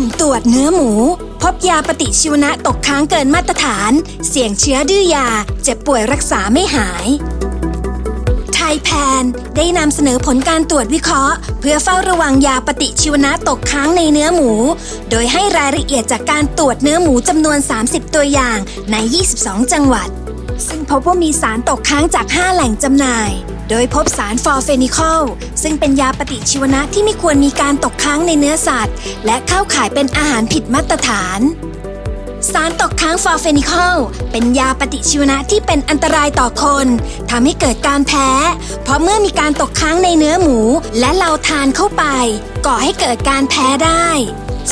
สุ่มตรวจเนื้อหมู พบยาปฏิชีวนะตกค้างเกินมาตรฐาน เสี่ยงเชื้อดื้อยา เจ็บป่วยรักษาไม่หาย ไทยแพนได้นำเสนอผลการตรวจวิเคราะห์ เพื่อเฝ้าระวังยาปฏิชีวนะตกค้างในเนื้อหมู โดยให้รายละเอียดจากการตรวจเนื้อหมูจำนวน 30 ตัวอย่างใน 22 จังหวัด ซึ่งพบว่ามีสารตกค้างจาก 5 แหล่งจำหน่าย โดยพบสารฟอร์เฟนิคอล ซึ่งเป็นยาปฏิชีวนะที่ไม่ควรมีการตกค้างในเนื้อสัตว์ และเข้าข่ายเป็นอาหารผิดมาตรฐาน สารตกค้างฟอร์เฟนิคอล เป็นยาปฏิชีวนะที่เป็นอันตรายต่อคนทำให้เกิดการแพ้ เพราะเมื่อมีการตกค้างในเนื้อหมู และเราทานเข้าไป ก่อให้เกิดการแพ้ได้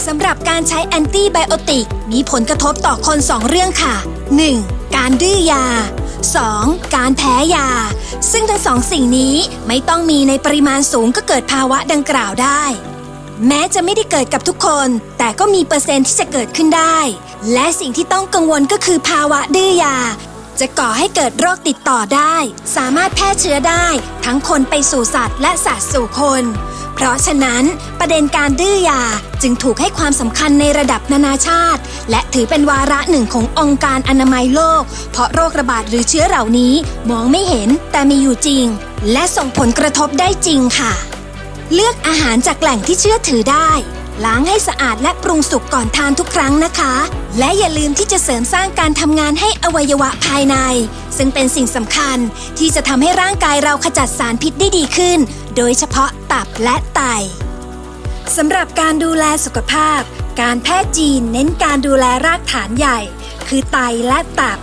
สำหรับการใช้แอนตี้ไบโอติก มีผลกระทบต่อคน 2 เรื่องค่ะ 1. การดื้อยา 2. การแพ้ยา ซึ่งทั้งสองสิ่งนี้ไม่ต้องมีในปริมาณสูงก็เกิดภาวะดังกล่าวได้ แม้จะไม่ได้เกิดกับทุกคน แต่ก็มีเปอร์เซ็นต์ที่จะเกิดขึ้นได้ และสิ่งที่ต้องกังวลก็คือภาวะดื้อยา จะก่อให้เกิดโรคติดต่อได้ สามารถแพร่เชื้อได้ ทั้งคนไปสู่สัตว์และสัตว์สู่คน เพราะฉะนั้น ประเด็นการดื้อยาจึงถูกให้ความสำคัญในระดับนานาชาติ และถือเป็นวาระหนึ่งขององค์การอนามัยโลก เพราะโรคระบาดหรือเชื้อเหล่านี้มองไม่เห็นแต่มีอยู่จริง และส่งผลกระทบได้จริงค่ะ เลือกอาหารจากแหล่งที่เชื่อถือได้ ล้างให้สะอาดและปรุงสุกก่อนทานทุกครั้งนะคะ และอย่าลืมที่จะเสริมสร้างการทำงานให้อวัยวะภายใน ซึ่งเป็นสิ่งสำคัญที่จะทำให้ร่างกายเราขจัดสารพิษได้ดีขึ้น โดยเฉพาะตับและไตสำหรับการดูแลสุขภาพ การแพทย์จีนเน้นการดูแลรากฐานใหญ่ คือไตและตับ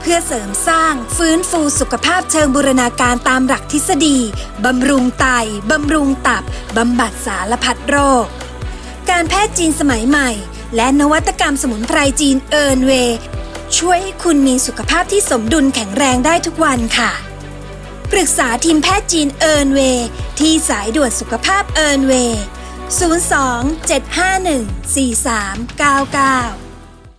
เพื่อเสริมสร้างฟื้นฟูสุขภาพเชิงบูรณาการตามหลักทฤษฎีบำรุงไตบำรุงตับบำบัดสารพัดโรค การแพทย์จีนสมัยใหม่ และนวัตกรรมสมุนไพรจีนเอิร์นเวช่วยให้คุณมีสุขภาพที่สมดุลแข็งแรงได้ทุกวันค่ะ ปรึกษาทีมแพทย์จีนเอิร์นเวที่สายด่วนสุขภาพเอิร์นเวย์02 751 4399